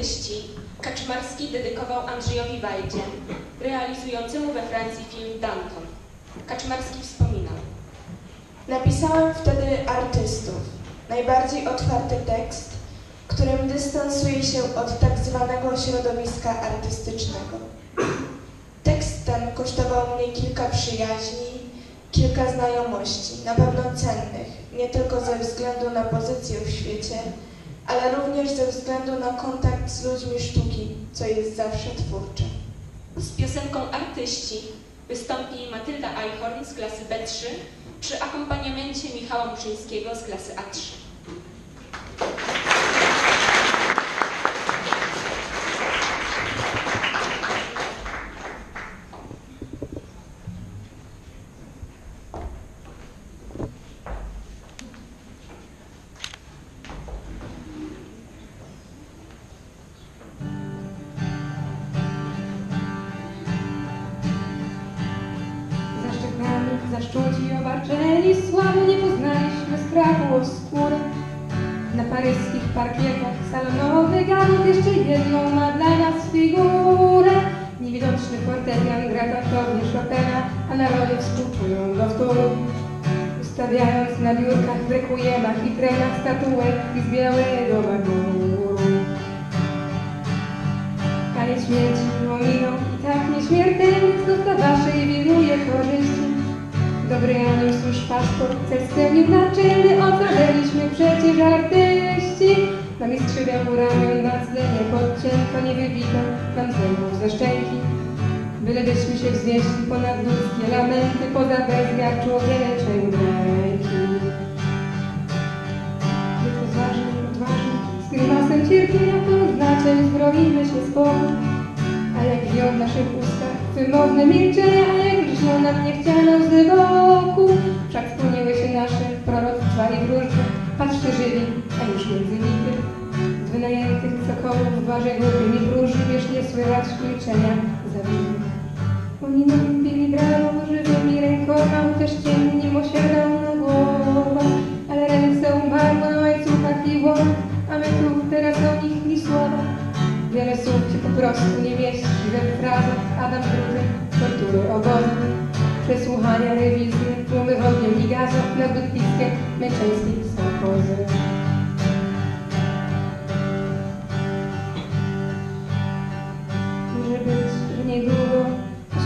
artyści Kaczmarski dedykował Andrzejowi Wajdzie, realizującemu we Francji film Danton. Kaczmarski wspominał. Napisałem wtedy artystów. Najbardziej otwarty tekst, którym dystansuję się od tak zwanego środowiska artystycznego. Tekst ten kosztował mnie kilka przyjaźni, kilka znajomości, na pewno cennych, nie tylko ze względu na pozycję w świecie, ale również ze względu na kontakt z ludźmi sztuki, co jest zawsze twórcze. Z piosenką Artyści wystąpi Matylda Eichhorn z klasy B3 przy akompaniamencie Michała Muszyńskiego z klasy A3. Jedną ma dla nas figurę. Niewidoczny fortepian gra taktownie Chopina, a narody współczują do wtóru. Ustawiając na biurkach w rekujemach i trenach statuek z białego marmuru. Kanie śmierci minął i tak nieśmiertelnie znów na waszej wiruje korzyści. Dobry anioł służ paszport, cel scenił naczelny, ocaleliśmy przecież artyści. Na mistrzywie ramion na tle podcięto, nie wybito nam zębów ze szczęki. Bylebyśmy się wznieśli ponad ludzkie lamenty, poza bezmiar człowieczej ręki. Lecz odważni, odważni, z grymasem cierpienia poznaczeń zbroimy się z Bogu. A jak wziął w naszych ustach wymowne milczenie, a jak lżą nam niechciano z boku. Wszak spełniły się nasze proroctwa i wróżby. Patrzcie żywi, a już między nimi. Z wynajętych cokołów w barze grupy mi wróży, wiesz nie słychać milczenia zawidy. Oni nam bili brawo żywymi rękoma, też niedługo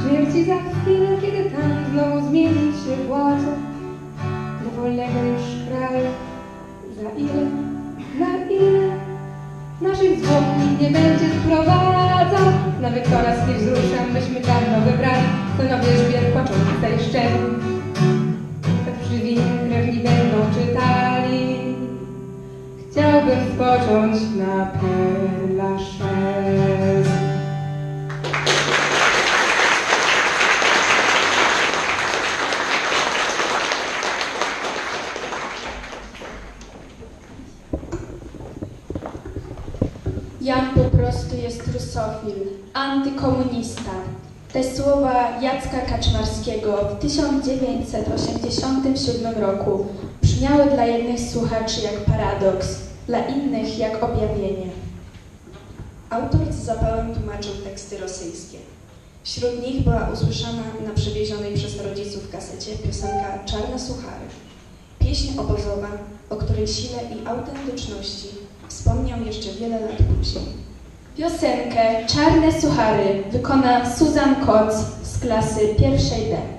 śmierci za chwilę, kiedy tam znowu zmieni się władza do wolnego już kraju. Za ile? Na ile? Naszych zwłok nie będzie sprowadzał. Nawet nas nie wzrusza, myśmy dawno wybrali synowie żwier płaczący tej szczery. Tak przy winie krewni będą czytali. Chciałbym spocząć na Père Prostu jest rusofil, antykomunista. Te słowa Jacka Kaczmarskiego w 1987 roku brzmiały dla jednych słuchaczy jak paradoks, dla innych jak objawienie. Autor z zapałem tłumaczył teksty rosyjskie. Wśród nich była usłyszana na przewiezionej przez rodziców kasecie piosenka Czarne Suchary. Pieśń obozowa, o której sile i autentyczności wspomniał jeszcze wiele lat później. Piosenkę Czarne Suchary wykona Susan Koc z klasy pierwszej D.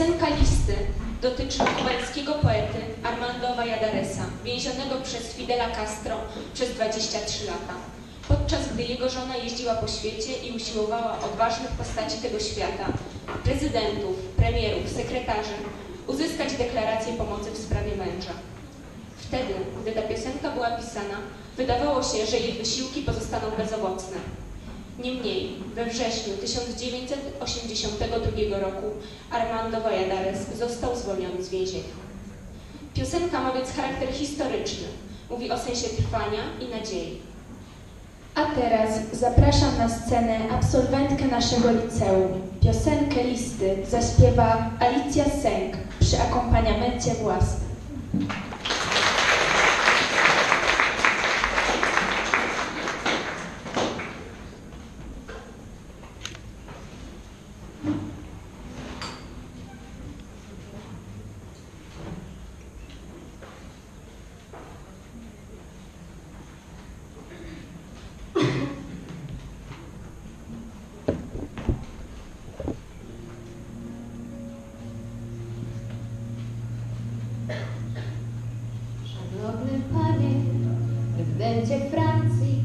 Piosenka Listy dotyczy kubańskiego poety Armando Valladaresa, więzionego przez Fidela Castro przez 23 lata. Podczas gdy jego żona jeździła po świecie i usiłowała odważnych postaci tego świata, prezydentów, premierów, sekretarzy, uzyskać deklarację pomocy w sprawie męża. Wtedy, gdy ta piosenka była pisana, wydawało się, że jej wysiłki pozostaną bezowocne. Niemniej, we wrześniu 1982 roku Armando Valladares został zwolniony z więzienia. Piosenka ma więc charakter historyczny. Mówi o sensie trwania i nadziei. A teraz zapraszam na scenę absolwentkę naszego liceum. Piosenkę listy zaśpiewa Alicja Sęk przy akompaniamencie własnym. Szanowny panie, prezydencie Francji,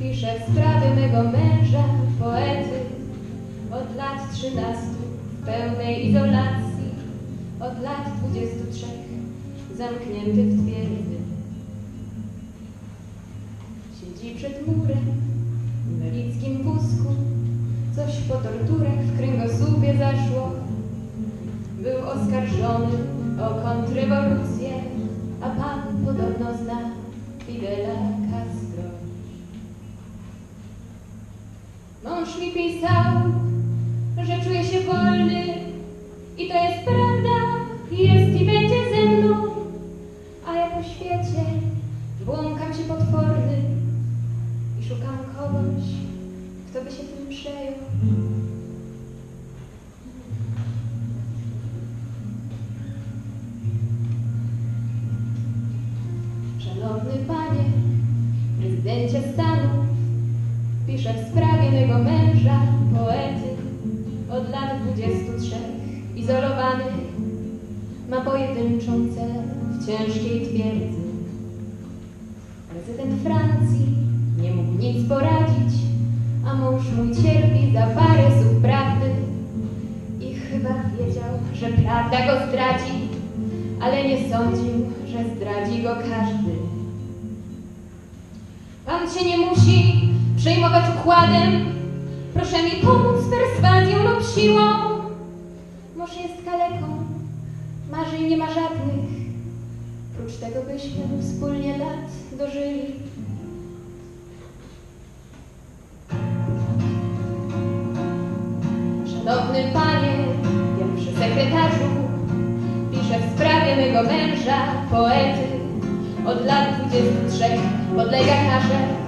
piszę w sprawie mego męża, poety, od lat trzynastu w pełnej izolacji, od lat dwudziestu trzech zamknięty w twierdzy. Siedzi przed murem w inwalidzkim wózku, coś po torturach w kręgosłupie zaszło. Był oskarżony o kontrrewolucję, a pan podobno zna Że czuje się wolny i to jest prawda, jest i będzie ze mną, a ja po świecie błąkam się potworny i szukam kogoś, kto by się tym przejął. Szanowny panie, prezydencie Stanów, piszę w sprawie mego męża, poety, od lat 23, izolowany, ma pojedynczą celę w ciężkiej twierdzy. Prezydent Francji nie mógł nic poradzić, a mąż mój cierpi za parę słów prawdy i chyba wiedział, że prawda go zdradzi, ale nie sądził, że zdradzi go każdy. Pan się nie musi przejmować układem. Proszę mi pomóc perswazją lub siłą. Mąż jest kaleką, marzeń nie ma żadnych. Prócz tego byśmy wspólnie lat dożyli. Szanowny panie, pierwszy sekretarzu, piszę w sprawie mego męża, poety. Od lat 23 podlega karze